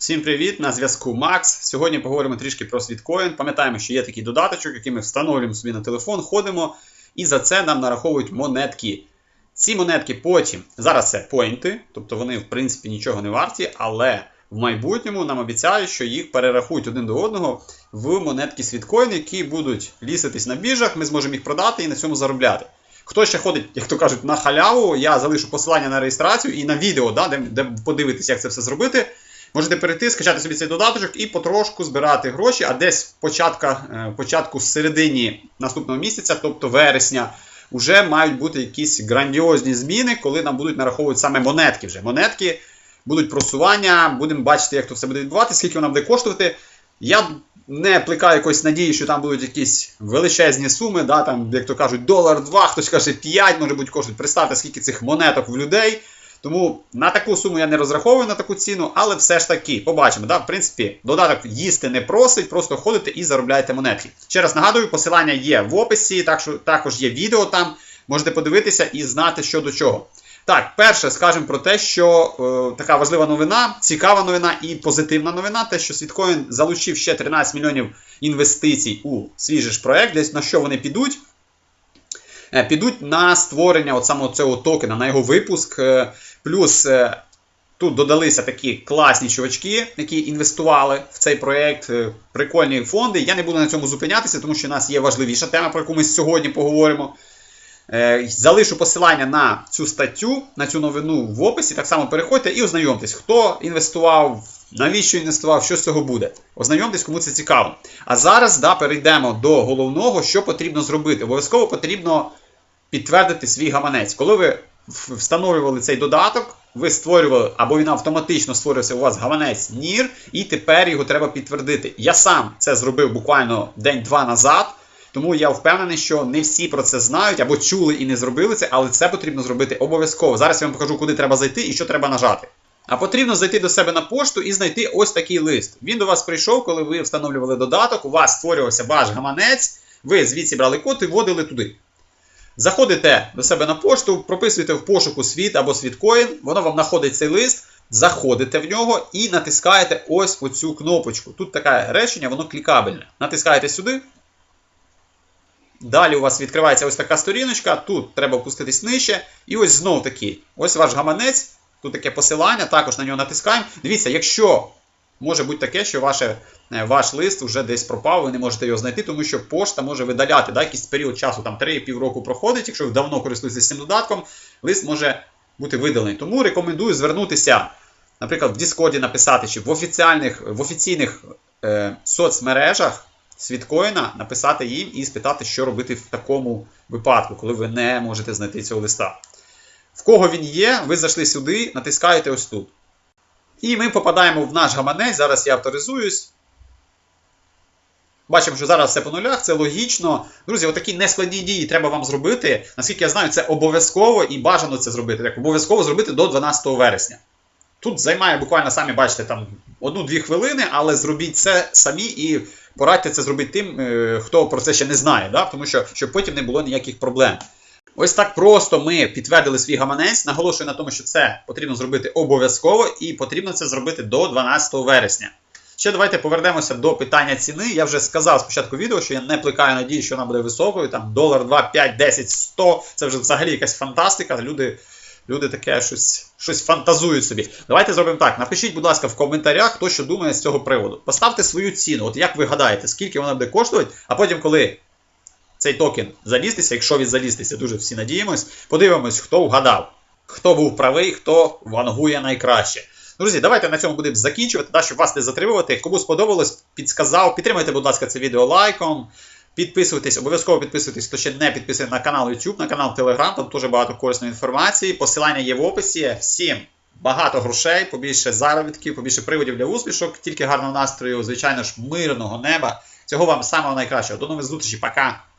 Всім привіт! На зв'язку Макс. Сьогодні поговоримо трішки про світкоін. Пам'ятаємо, що є такий додаточок, який ми встановлюємо собі на телефон, ходимо, і за це нам нараховують монетки. Ці монетки потім, зараз це поінти, тобто вони в принципі нічого не варті, але в майбутньому нам обіцяють, що їх перерахують один до одного в монетки світкоін, які будуть ліситись на біржах, ми зможемо їх продати і на цьому заробляти. Хто ще ходить, як то кажуть, на халяву, я залишу посилання на реєстрацію і на відео, да, де, де подивитись, як це все зробити. Можете перейти, скачати собі цей додаточок і потрошку збирати гроші, а десь в початка, е, початку середині наступного місяця, тобто вересня, вже мають бути якісь грандіозні зміни, коли нам будуть нараховувати саме монетки вже. Монетки будуть просування, будемо бачити, як то все буде відбуватися, скільки вона буде коштувати. Я не плекаю якоїсь надії, що там будуть якісь величезні суми, да, там, як то кажуть, долар, два, хтось каже 5, може бути коштують. Представте, скільки цих монеток в людей. Тому на таку суму я не розраховую на таку ціну, але все ж таки, побачимо. Да? В принципі, додаток їсти не просить, просто ходите і заробляєте монетки. Ще раз нагадую, посилання є в описі, так що, також є відео там. Можете подивитися і знати, що до чого. Так, перше скажемо про те, що е, така важлива новина, цікава новина і позитивна новина, те, що Світкоін залучив ще 13 мільйонів інвестицій у свіжий проект, десь на що вони підуть. Е, підуть на створення от саме цього токена, на його випуск. Е, плюс е, тут додалися такі класні чувачки, які інвестували в цей проект. е, Прикольні фонди. Я не буду на цьому зупинятися, тому що у нас є важливіша тема, про яку ми сьогодні поговоримо. Е, Залишу посилання на цю статтю, на цю новину в описі. Так само переходьте і ознайомтесь, хто інвестував, навіщо інвестував, що з цього буде. Ознайомтесь, кому це цікаво. А зараз да, перейдемо до головного, що потрібно зробити. Обов'язково потрібно підтвердити свій гаманець. Коли ви встановлювали цей додаток, ви створювали, або він автоматично створився у вас гаманець NIR, і тепер його треба підтвердити. Я сам це зробив буквально день-два назад. Тому я впевнений, що не всі про це знають або чули і не зробили це, але це потрібно зробити обов'язково. Зараз я вам покажу, куди треба зайти і що треба нажати. А потрібно зайти до себе на пошту і знайти ось такий лист. Він до вас прийшов, коли ви встановлювали додаток, у вас створювався ваш гаманець, ви звідси брали код і вводили туди. Заходите до себе на пошту, прописуєте в пошуку світ або світкоін, воно вам знаходить цей лист, заходите в нього і натискаєте ось оцю кнопочку. Тут таке речення, воно клікабельне. Натискаєте сюди. Далі у вас відкривається ось така сторіночка, тут треба опуститись нижче. І ось знов таки, ось ваш гаманець, тут таке посилання, також на нього натискаємо. Дивіться, якщо може бути таке, що ваше, е, ваш лист вже десь пропав, ви не можете його знайти, тому що пошта може видаляти да, якийсь період часу, там 3-5 року проходить, якщо ви давно користуєтеся цим додатком, лист може бути видалений. Тому рекомендую звернутися, наприклад, в Discord написати, чи в офіціальних, в офіційних е, соцмережах світкоїна написати їм і спитати, що робити в такому випадку, коли ви не можете знайти цього листа. В кого він є, ви зайшли сюди, натискаєте ось тут. І ми попадаємо в наш гаманець. Зараз я авторизуюсь. Бачимо, що зараз все по нулях, це логічно. Друзі, отакі нескладні дії треба вам зробити. Наскільки я знаю, це обов'язково і бажано це зробити. Так, обов'язково зробити до 12 вересня. Тут займає буквально самі бачите там одну-дві хвилини, але зробіть це самі і порадьте це зробити тим, е, хто про це ще не знає, да? тому що щоб потім не було ніяких проблем. Ось так просто ми підтвердили свій гаманець. Наголошую на тому, що це потрібно зробити обов'язково і потрібно це зробити до 12 вересня. Ще давайте повернемося до питання ціни. Я вже сказав спочатку відео, що я не плекаю надії, що вона буде високою. Там долар, 2, 5, 10, 100. Це вже взагалі якась фантастика. Люди, люди таке щось, щось фантазують собі. Давайте зробимо так. Напишіть, будь ласка, в коментарях, хто що думає з цього приводу. Поставте свою ціну. От як ви гадаєте, скільки вона буде коштувати, а потім, коли цей токен залізтися, якщо він залізтися, дуже всі надіємось, подивимось, хто вгадав, хто був правий, хто вангує найкраще. Друзі, давайте на цьому будемо закінчувати, да, щоб вас не затримувати. Кому сподобалось, підсказав. Підтримайте, будь ласка, це відео лайком. Підписуйтесь, обов'язково підписуйтесь, хто ще не підписаний на канал YouTube, на канал Telegram, там дуже багато корисної інформації. Посилання є в описі. Всім багато грошей, побільше заробітків, побільше приводів для успішок, тільки гарного настрою, звичайно ж, мирного неба. Цього вам самого найкращого. До нових зустрічей, пока!